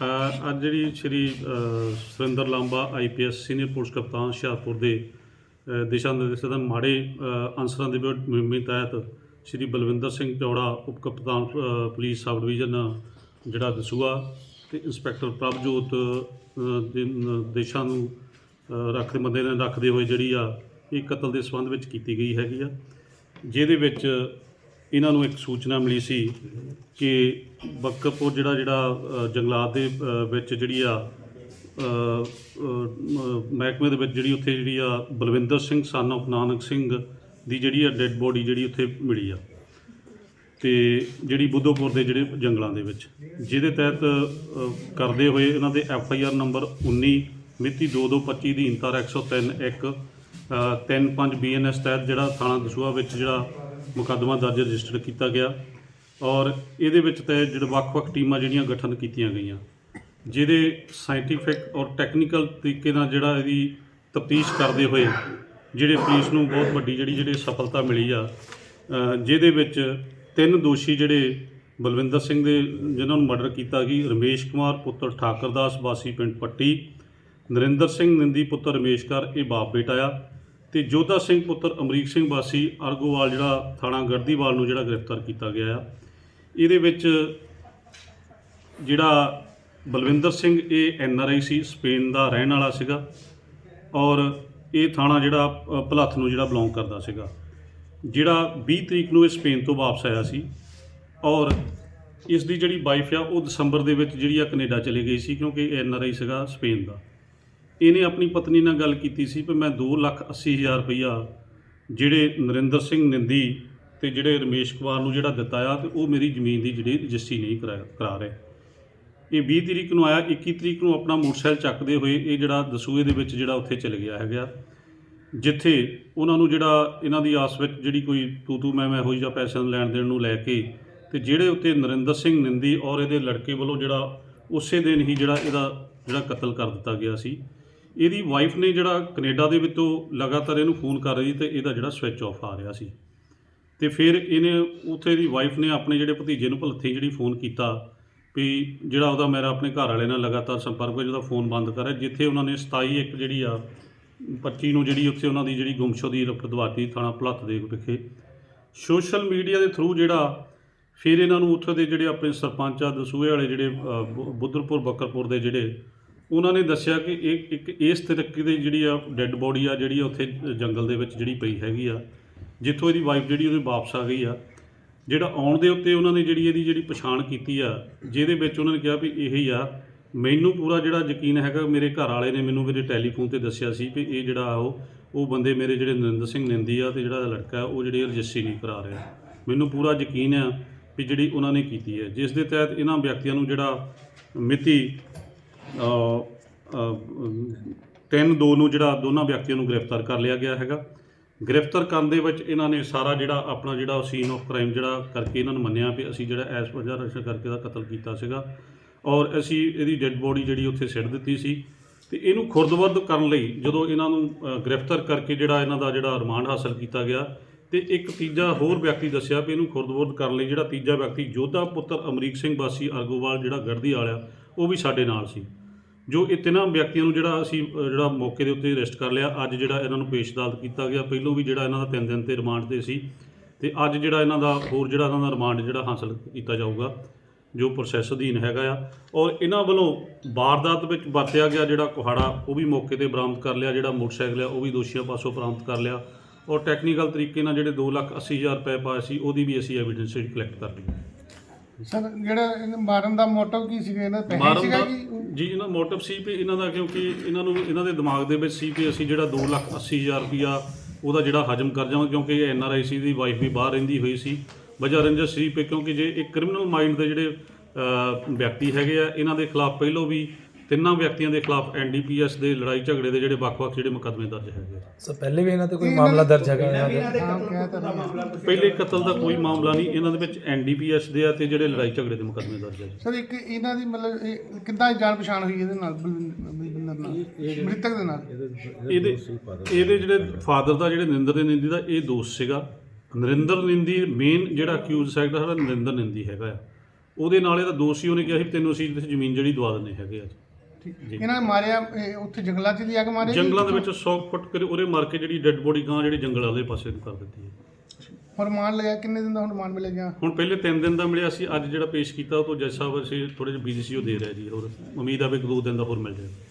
ਅੱਜ ਜਿਹੜੀ Shri Surinder Lamba IPS senior police ਕਪਤਾਨ ਹੁਸ਼ਿਆਰਪੁਰ ਦੇ ਦਿਸ਼ਾ ਨਿਰਦੇਸ਼ਾਂ ਦੇ ਮਾੜੇ ਅਨਸਰਾਂ ਦੇ ਮੁਹਿੰਮ ਤਹਿਤ ਸ਼੍ਰੀ ਬਲਵਿੰਦਰ ਸਿੰਘ ਚੌੜਾ ਉਪ ਕਪਤਾਨ ਪੁਲਿਸ ਸਬ ਡਿਵੀਜ਼ਨ ਜਿਹੜਾ ਦਸੂਆ ਤੇ ਇੰਸਪੈਕਟਰ ਪ੍ਰਭਜੋਤ ਅ, ਦੇ ਨਿਰਦੇਸ਼ਾਂ ਨੂੰ ਅ, ਰੱਖਦੇ ਮੱਦੇ ਨੇ ਰੱਖਦੇ ਹੋਏ ਜਿਹੜੀ ਆ ਇਹ ਕਤਲ ਦੇ ਸੰਬੰਧ ਵਿੱਚ ਕੀਤੀ ਗਈ ਹੈਗੀ ਆ। ਜਿਹਦੇ ਵਿੱਚ ਇਹਨਾਂ ਨੂੰ ਇੱਕ ਸੂਚਨਾ ਮਿਲੀ ਸੀ ਕਿ ਬੱਕਰਪੁਰ ਜਿਹੜਾ ਜਿਹੜਾ ਜੰਗਲਾਤ ਦੇ ਵਿੱਚ ਜਿਹੜੀ ਆ ਮਹਿਕਮੇ ਦੇ ਵਿੱਚ ਜਿਹੜੀ ਉੱਥੇ ਜਿਹੜੀ ਆ ਬਲਵਿੰਦਰ ਸਿੰਘ ਸਨ of ਨਾਨਕ ਸਿੰਘ ਦੀ ਜਿਹੜੀ ਆ ਡੈੱਡ ਬੋਡੀ ਜਿਹੜੀ ਉੱਥੇ ਮਿਲੀ ਆ। ਤੇ ਜਿਹੜੀ ਬੁੱਧੋਪੁਰ ਦੇ ਜਿਹੜੇ ਜੰਗਲਾਂ ਦੇ ਵਿੱਚ, ਜਿਹਦੇ ਤਹਿਤ ਕਰਦੇ ਹੋਏ ਇਹਨਾਂ ਦੇ ਐਫ ਆਈ ਆਰ ਨੰਬਰ 19 ਮਿਤੀ 2225 ਦੀ ਇੰਤਰ 103 1 35 ਬੀ ਐਨ ਐਸ ਤਹਿਤ ਜਿਹੜਾ ਥਾਣਾ ਦਸੂਆ ਵਿੱਚ ਜਿਹੜਾ ਮੁਕੱਦਮਾ ਦਰਜ ਰਜਿਸਟਰ ਕੀਤਾ ਗਿਆ ਔਰ ਇਹਦੇ ਵਿੱਚ ਤੇ ਜਿਹੜੇ ਵੱਖ-ਵੱਖ ਟੀਮਾਂ ਜਿਹੜੀਆਂ ਗਠਨ ਕੀਤੀਆਂ ਗਈਆਂ, ਜਿਹਦੇ ਸਾਇੰਟੀਫਿਕ ਔਰ ਟੈਕਨੀਕਲ ਤਰੀਕੇ ਨਾਲ ਜਿਹੜਾ ਇਹਦੀ ਤਫਤੀਸ਼ ਕਰਦੇ ਹੋਏ ਜਿਹੜੇ ਪੁਲਿਸ ਨੂੰ ਬਹੁਤ ਵੱਡੀ ਜਿਹੜੀ ਜਿਹੜੀ ਸਫਲਤਾ ਮਿਲੀ ਆ ਜਿਹਦੇ ਵਿੱਚ ਤਿੰਨ ਦੋਸ਼ੀ ਜਿਹੜੇ ਬਲਵਿੰਦਰ ਸਿੰਘ ਦੇ ਜਿਨ੍ਹਾਂ ਨੂੰ ਮਰਡਰ ਕੀਤਾ ਗਈ, ਰਮੇਸ਼ ਕੁਮਾਰ, ਪੁੱਤਰ ਠਾਕਰਦਾਸ, ਵਾਸੀ ਪਿੰਡ ਪੱਟੀ, ਨਰਿੰਦਰ ਸਿੰਘ, ਨਿੰਦੀ ਪੁੱਤਰ ਰਮੇਸ਼ਕਰ ਇਹ ਬਾਪ ਬੇਟਾ ਆ। ਤੇ ਜੋਧਾ ਸਿੰਘ ਪੁੱਤਰ ਅਮਰੀਕ ਸਿੰਘ ਵਾਸੀ, ਅਰਗੋਵਾਲ ਜਿਹੜਾ ਥਾਣਾ ਗੜਦੀਵਾਲ ਨੂੰ ਜਿਹੜਾ ਗ੍ਰਿਫਤਾਰ ਕੀਤਾ ਗਿਆ ਆ। ਇਹਦੇ ਵਿੱਚ ਜਿਹੜਾ ਬਲਵਿੰਦਰ ਸਿੰਘ, ਇਹ N R I C, Spain ਦਾ ਰਹਿਣ ਵਾਲਾ ਸੀਗਾ ਔਰ ਇਹ ਥਾਣਾ ਜਿਹੜਾ ਭਲੱਥ ਨੂੰ ਜਿਹੜਾ ਬਿਲੋਂਗ ਕਰਦਾ ਸੀਗਾ। ਜਿਹੜਾ 20 ਤਰੀਕ ਨੂੰ ਇਹ ਸਪੇਨ ਤੋਂ ਵਾਪਸ ਆਇਆ ਸੀ ਔਰ ਇਸ ਦੀ ਜਿਹੜੀ ਵਾਈਫ ਆ, ਉਹ ਦਸੰਬਰ ਦੇ ਵਿੱਚ ਜਿਹੜੀ ਆ ਕੈਨੇਡਾ ਚਲੀ ਗਈ ਸੀ ਕਿਉਂਕਿ ਐਨ ਆਰ ਆਈ ਸੀਗਾ ਸਪੇਨ ਦਾ। ਇਹਨੇ ਆਪਣੀ ਪਤਨੀ ਨਾਲ ਗੱਲ ਕੀਤੀ ਸੀ ਕਿ ਮੈਂ 2 ਲੱਖ 80 ਹਜ਼ਾਰ ਰੁਪਈਆ ਜਿਹੜੇ ਨਰਿੰਦਰ ਸਿੰਘ ਨਿੰਦੀ ਤੇ ਜਿਹੜੇ ਰਮੇਸ਼ ਕੁਮਾਰ ਨੂੰ ਜਿਹੜਾ ਦਿੱਤਾ ਆ ਤੇ ਉਹ ਮੇਰੀ ਜ਼ਮੀਨ ਦੀ ਜਿਹੜੀ ਰਜਿਸਟਰੀ ਨਹੀਂ ਕਰਾ ਕਰਾ ਰਹੇ। ਇਹ 20 ਤਰੀਕ ਨੂੰ ਆਇਆ 21 ਤਰੀਕ ਨੂੰ ਆਪਣਾ ਮੋਟਰਸਾਈਕਲ ਚੱਕਦੇ ਹੋਏ ਇਹ ਜਿਹੜਾ ਦਸੂਏ ਦੇ ਵਿੱਚ ਜਿਹੜਾ ਉੱਥੇ ਚਲੇ ਗਿਆ ਹੈਗਾ। ਜਿੱਥੇ ਉਹਨਾਂ ਨੂੰ ਜਿਹੜਾ ਇਹਨਾਂ ਦੀ ਆਸ ਵਿੱਚ ਜਿਹੜੀ ਕੋਈ ਤੂ ਤੂ ਮੈਂ ਮੈਂ ਹੋਈ ਜਾਂ ਪੈਸਿਆਂ ਨੂੰ ਲੈਣ ਦੇਣ ਨੂੰ ਲੈ ਕੇ ਤੇ ਜਿਹੜੇ ਉੱਤੇ ਨਰਿੰਦਰ ਸਿੰਘ ਨਿੰਦੀ ਔਰ ਇਹਦੇ ਲੜਕੇ ਵੱਲੋਂ ਜਿਹੜਾ ਉਸੇ ਦਿਨ ਹੀ ਜਿਹੜਾ ਇਹਦਾ ਜਿਹੜਾ ਕਤਲ ਕਰ ਦਿੱਤਾ ਗਿਆ ਸੀ। ਇਹਦੀ ਵਾਈਫ ਨੇ ਜਿਹੜਾ ਕੈਨੇਡਾ ਦੇ ਵਿੱਚੋਂ ਲਗਾਤਾਰ ਇਹਨੂੰ ਫੋਨ ਕਰ ਰਹੀ ਤੇ ਇਹਦਾ ਜਿਹੜਾ ਸਵਿਚ ਆਫ ਆ ਰਿਹਾ ਸੀ। ਤੇ ਫਿਰ ਇਹਨੇ ਉੱਥੇ ਦੀ ਵਾਈਫ ਨੇ ਆਪਣੇ ਜਿਹੜੇ ਭਤੀਜੇ ਨੂੰ ਭਲੱਥੀ ਜਿਹੜੀ ਫੋਨ ਕੀਤਾ ਵੀ ਜਿਹੜਾ ਉਹਦਾ ਮੇਰਾ ਆਪਣੇ ਘਰ ਵਾਲੇ ਨਾਲ ਲਗਾਤਾਰ ਸੰਪਰਕ ਵਿੱਚ ਜਿਹਦਾ ਫੋਨ ਬੰਦ ਕਰਿਆ ਜਿੱਥੇ ਉਹਨਾਂ ਨੇ 27 ਇੱਕ ਜਿਹੜੀ ਆ 25 ਨੂੰ ਜਿਹੜੀ ਉੱਥੇ ਉਹਨਾਂ ਦੀ ਜਿਹੜੀ ਗੁੰਮਸ਼ੁਦੀ ਰਪਦਵਾਤੀ ਥਾਣਾ ਭਲੱਥ ਦੇ ਵਿਖੇ। ਸੋਸ਼ਲ ਮੀਡੀਆ ਦੇ ਥਰੂ ਜਿਹੜਾ ਫਿਰ ਇਹਨਾਂ ਨੂੰ ਉੱਥੇ ਦੇ ਜਿਹੜੇ ਆਪਣੇ ਸਰਪੰਚ ਆ ਦਸੂਹੇ ਵਾਲੇ ਜਿਹੜੇ ਅ, ਬੁੱਧਰਪੁਰ ਬੱਕਰਪੁਰ ਦੇ ਜਿਹੜੇ ਉਹਨਾਂ ਨੇ ਦੱਸਿਆ ਕਿ ਇਹ ਇੱਕ ਇਸ ਤਰੀਕੇ ਦੀ ਜਿਹੜੀ ਆ ਡੈੱਡ ਬੋਡੀ ਆ, ਜਿਹੜੀ ਆ ਉੱਥੇ ਜੰਗਲ ਦੇ ਵਿੱਚ ਜਿਹੜੀ ਪਈ ਹੈਗੀ ਆ, ਜਿੱਥੋਂ ਇਹਦੀ ਵਾਈਫ ਜਿਹੜੀ ਉਹਦੇ ਵਾਪਸ ਆ ਗਈ ਆ। ਜਿਹੜਾ ਆਉਣ ਦੇ ਉੱਤੇ ਉਹਨਾਂ ਨੇ ਜਿਹੜੀ ਇਹਦੀ ਜਿਹੜੀ ਪਛਾਣ ਕੀਤੀ ਆ, ਜਿਹਦੇ ਵਿੱਚ ਉਹਨਾਂ ਨੇ ਕਿਹਾ ਵੀ ਇਹ ਹੀ ਆ, ਮੈਨੂੰ ਪੂਰਾ ਜਿਹੜਾ ਯਕੀਨ ਹੈਗਾ, ਮੇਰੇ ਘਰ ਵਾਲੇ ਨੇ ਮੈਨੂੰ ਮੇਰੇ ਟੈਲੀਫੋਨ ਤੇ ਦੱਸਿਆ ਸੀ ਵੀ ਇਹ ਜਿਹੜਾ ਉਹ ਉਹ ਬੰਦੇ ਮੇਰੇ ਜਿਹੜੇ ਨਰਿੰਦਰ ਸਿੰਘ ਨਿੰਦੀ ਆ ਤੇ ਜਿਹੜਾ ਲੜਕਾ ਉਹ ਜਿਹੜੀ ਰਜਿਸਟਰੀ ਨਹੀਂ ਕਰਾ ਰਿਹਾ। ਮੈਨੂੰ ਪੂਰਾ ਯਕੀਨ ਆ ਵੀ ਜਿਹੜੀ ਉਹਨਾਂ ਨੇ ਕੀਤੀ ਹੈ ਜਿਸ ਦੇ ਤਹਿਤ ਇਹਨਾਂ ਵਿਅਕਤੀਆਂ ਨੂੰ ਜਿਹੜਾ ਮਿਤੀ ਤਿੰਨ ਦੋ ਨੂੰ ਜਿਹੜਾ ਦੋਨਾਂ ਵਿਅਕਤੀਆਂ ਨੂੰ ਗ੍ਰਿਫਤਾਰ ਕਰ ਲਿਆ ਗਿਆ ਹੈਗਾ। ਗ੍ਰਿਫਤਾਰ ਕਰਨ ਦੇ ਵਿੱਚ ਇਹਨਾਂ ਨੇ ਸਾਰਾ ਜਿਹੜਾ ਆਪਣਾ ਜਿਹੜਾ ਸੀਨ ਆਫ ਕ੍ਰਾਈਮ ਜਿਹੜਾ ਕਰਕੇ ਇਹਨਾਂ ਨੂੰ ਮੰਨਿਆ ਵੀ ਅਸੀਂ ਜਿਹੜਾ ਐਸ ਵਜ੍ਹਾ ਰਸ਼ਾ ਕਰਕੇ ਦਾ ਕਤਲ ਕੀਤਾ ਸੀਗਾ ਔਰ ਅਸੀਂ ਇਹਦੀ ਡੈੱਡ ਬੋਡੀ ਜਿਹੜੀ ਉੱਥੇ ਸਿੱਟ ਦਿੱਤੀ ਸੀ ਤੇ ਇਹਨੂੰ ਖੁਰਦਬਰਦ ਕਰਨ ਲਈ ਜਦੋਂ ਇਹਨਾਂ ਨੂੰ ਗ੍ਰਿਫਤਾਰ ਕਰਕੇ ਜਿਹੜਾ ਇਹਨਾਂ ਦਾ ਜਿਹੜਾ ਰਿਮਾਂਡ ਹਾਸਲ ਕੀਤਾ ਗਿਆ ਤੇ ਇੱਕ ਤੀਜਾ ਹੋਰ ਵਿਅਕਤੀ ਦੱਸਿਆ ਵੀ ਇਹਨੂੰ ਖੁਰਦਬਰਦ ਕਰਨ ਲਈ ਜਿਹੜਾ ਤੀਜਾ ਵਿਅਕਤੀ ਜੋਧਾ ਪੁੱਤਰ ਅਮਰੀਕ ਸਿੰਘ ਵਾਸੀ ਅਰਗੋਵਾਲ ਜਿਹੜਾ ਗੜਦੀ ਵਾਲਿਆ ਉਹ ਵੀ ਸਾਡੇ ਨਾਲ ਸੀ। ਜੋ ਇਹ ਤਿੰਨਾਂ ਵਿਅਕਤੀਆਂ ਨੂੰ ਜਿਹੜਾ ਅਸੀਂ ਅ, ਜਿਹੜਾ ਮੌਕੇ ਦੇ ਉੱਤੇ ਅਰੈਸਟ ਕਰ ਲਿਆ ਅੱਜ ਜਿਹੜਾ ਇਹਨਾਂ ਨੂੰ ਪੇਸ਼ ਅਦਾਲਤ ਕੀਤਾ ਗਿਆ। ਪਹਿਲੋਂ ਵੀ ਜਿਹੜਾ ਇਹਨਾਂ ਦਾ 3 ਦਿਨ ਤੇ ਰਿਮਾਂਡ ਤੇ ਸੀ ਤੇ ਅੱਜ ਜਿਹੜਾ ਇਹਨਾਂ ਦਾ ਹੋਰ ਜਿਹੜਾ ਇਹਨਾਂ ਦਾ ਰਿਮਾਂਡ ਜਿਹੜਾ ਹਾਸਲ ਕੀਤਾ ਜਾਊਗਾ ਜੋ ਪ੍ਰੋਸੈਸ ਅਧੀਨ ਹੈਗਾ ਆ। ਔਰ ਇਹਨਾਂ ਵੱਲੋਂ ਵਾਰਦਾਤ ਵਿੱਚ ਵਰਤਿਆ ਗਿਆ ਜਿਹੜਾ ਕੁਹਾੜਾ ਉਹ ਵੀ ਮੌਕੇ ਤੇ ਬਰਾਮਦ ਕਰ ਲਿਆ ਜਿਹੜਾ ਮੋਟਰਸਾਈਕਲ ਆ ਉਹ ਵੀ ਦੋਸ਼ੀਆਂ ਪਾਸੋਂ ਬਰਾਮਦ ਕਰ ਲਿਆ। ਔਰ ਟੈਕਨੀਕਲ ਤਰੀਕੇ ਨਾਲ ਜਿਹੜੇ 280000 ਰੁਪਏ ਪਾਏ ਸੀ ਉਹਦੀ ਵੀ ਅਸੀਂ ਐਵੀਡੈਂਸ ਕਲੈਕਟ ਕਰ ਲਈ। ਸਰ ਜਿਹੜਾ ਇਹਨੂੰ ਮਾਰਨ ਦਾ ਮੋਟਿਵ ਕੀ ਸੀਗਾ? ਇਹਨਾਂ ਪੈਸੇ ਮਾਰਨ ਸੀਗਾ ਦਾ ਕਿ ਜੀ ਇਹਨਾਂ ਮੋਟਿਵ ਸੀ ਵੀ ਇਹਨਾਂ ਦਾ ਕਿਉਂਕਿ ਇਹਨਾਂ ਨੂੰ ਇਹਨਾਂ ਦੇ ਦਿਮਾਗ ਦੇ ਵਿੱਚ ਸੀ ਕਿ ਅਸੀਂ ਜਿਹੜਾ 280000 ਰੁਪਿਆ ਉਹਦਾ ਜਿਹੜਾ ਹਜਮ ਕਰ ਜਾਵਾਂਗੇ ਕਿਉਂਕਿ ਇਹ N R I C the wife ਵੀ ਬਾਹਰ ਰਹਿੰਦੀ ਹੋਈ ਸੀ। ਵਜ੍ਹਾ ਰੰਜਸ ਸੀ ਪੇ ਕਿਉਂਕਿ ਜੇ ਇੱਕ ਕ੍ਰਿਮੀਨਲ ਮਾਈਂਡ ਦੇ ਜਿਹੜੇ ਵਿਅਕਤੀ ਹੈਗੇ ਆ ਇਹਨਾਂ ਦੇ ਖਿਲਾਫ ਪਹਿਲੋਂ ਵੀ ਤਿੰਨਾਂ ਵਿਅਕਤੀਆਂ ਦੇ ਖਿਲਾਫ ਐਨਡੀਪੀਐਸ ਦੇ ਲੜਾਈ ਝਗੜੇ ਦੇ ਜਿਹੜੇ ਵੱਖ-ਵੱਖ ਜਿਹੜੇ ਮੁਕੱਦਮੇ ਦਰਜ ਹੈਗੇ ਆ। ਸਰ ਪਹਿਲੇ ਵੀ ਇਹਨਾਂ ਤੇ ਕੋਈ ਮਾਮਲਾ ਦਰਜ ਹੈਗਾ ਇਹਨਾਂ ਦਾ ਹਾਂ ਕਿਹਾ ਤਾਂ ਨਹੀਂ। ਪਹਿਲੇ ਕਤਲ ਦਾ ਕੋਈ ਮਾਮਲਾ ਨਹੀਂ ਇਹਨਾਂ ਦੇ ਵਿੱਚ ਐਨਡੀਪੀਐਸ ਦੇ ਆ ਤੇ ਜਿਹੜੇ ਲੜਾਈ ਝਗੜੇ ਦੇ ਮੁਕੱਦਮੇ ਦਰਜ ਹੈ ਜੀ। ਸਰ ਇੱਕ ਇਹਨਾਂ ਦੀ ਮਤਲਬ ਇਹ ਕਿੱਦਾਂ ਜਾਣ ਪਛਾਣ ਹੋਈ ਇਹਦੇ ਨਾਲ ਬਲਵਿੰਦਰ ਬਲਵਿੰਦਰ ਨਾਲ ਮ੍ਰਿਤਕ ਦੇ ਨਾਲ ਇਹਦੇ ਇਹਦੇ ਜਿਹੜੇ ਫਾਦਰ ਦਾ ਜਿਹੜੇ ਨਰਿੰਦਰ ਦੇ ਨਿੰਦੀ ਦਾ ਇਹ ਦੋਸਤ ਸੀਗਾ ਨਰਿੰਦਰ ਨਿੰਦੀ ਮੇਨ ਜਿਹੜਾ ਅਕਿਊਜ਼ ਹੈਗਾ ਸਾਡਾ ਨਰਿੰਦਰ ਨਿੰਦੀ ਹੈਗਾ ਆ ਉਹਦੇ ਨਾਲ ਇਹਦਾ ਦੋਸ਼ੀ ਉਹਨੇ ਕਿਹਾ ਸੀ ਵੀ ਤੈਨੂੰ ਅਸੀਂ 'ਚ ਜ਼ਮੀਨ ਜਿਹੜੀ ਦਵਾ ਦਿੰਦੇ ਹੈਗੇ ਆ ਠੀਕ। ਇਹਨਾਂ ਨੇ ਮਾਰਿਆ ਇਹ ਉੱਥੇ ਜੰਗਲਾਂ 'ਚ ਲਿਆ ਕੇ ਮਾਰਿਆ ਜੀ? ਜੰਗਲਾਂ ਦੇ ਵਿੱਚ 100 ਫੁੱਟ ਕਰੇ ਉਹਦੇ ਮਾਰ ਕੇ ਜਿਹੜੀ ਡੈੱਡ ਬੋਡੀ ਗਾਂ ਜਿਹੜੀ ਜੰਗਲ ਵਾਲੇ ਪਾਸੇ ਨੂੰ ਕਰ ਦਿੱਤੀ ਹੈ ਰਿਮਾਂਡ ਲਿਆ ਕਿੰਨੇ ਦਿਨ ਦਾ ਹੁਣ ਰਿਮਾਂਡ ਮਿਲਿਆ ਗਿਆ ਹੁਣ ਪਹਿਲੇ 3 ਦਿਨ ਦਾ ਮਿਲਿਆ ਸੀ ਅੱਜ ਜਿਹੜਾ ਪੇਸ਼ ਕੀਤਾ ਉਹ ਤੋਂ ਜੱਜ ਸਾਹਿਬ ਅਸੀਂ ਥੋੜੇ ਜਿਹਾ ਬਿਜ਼ੀ ਸੀ ਉਹ ਦੇ ਰਿਹਾ ਜੀ ਹੋਰ ਉਮੀਦ ਆ ਵੀ ਇੱਕ ਦੋ ਦਿਨ ਦਾ ਹੋਰ ਮਿਲ ਜਾਏਗਾ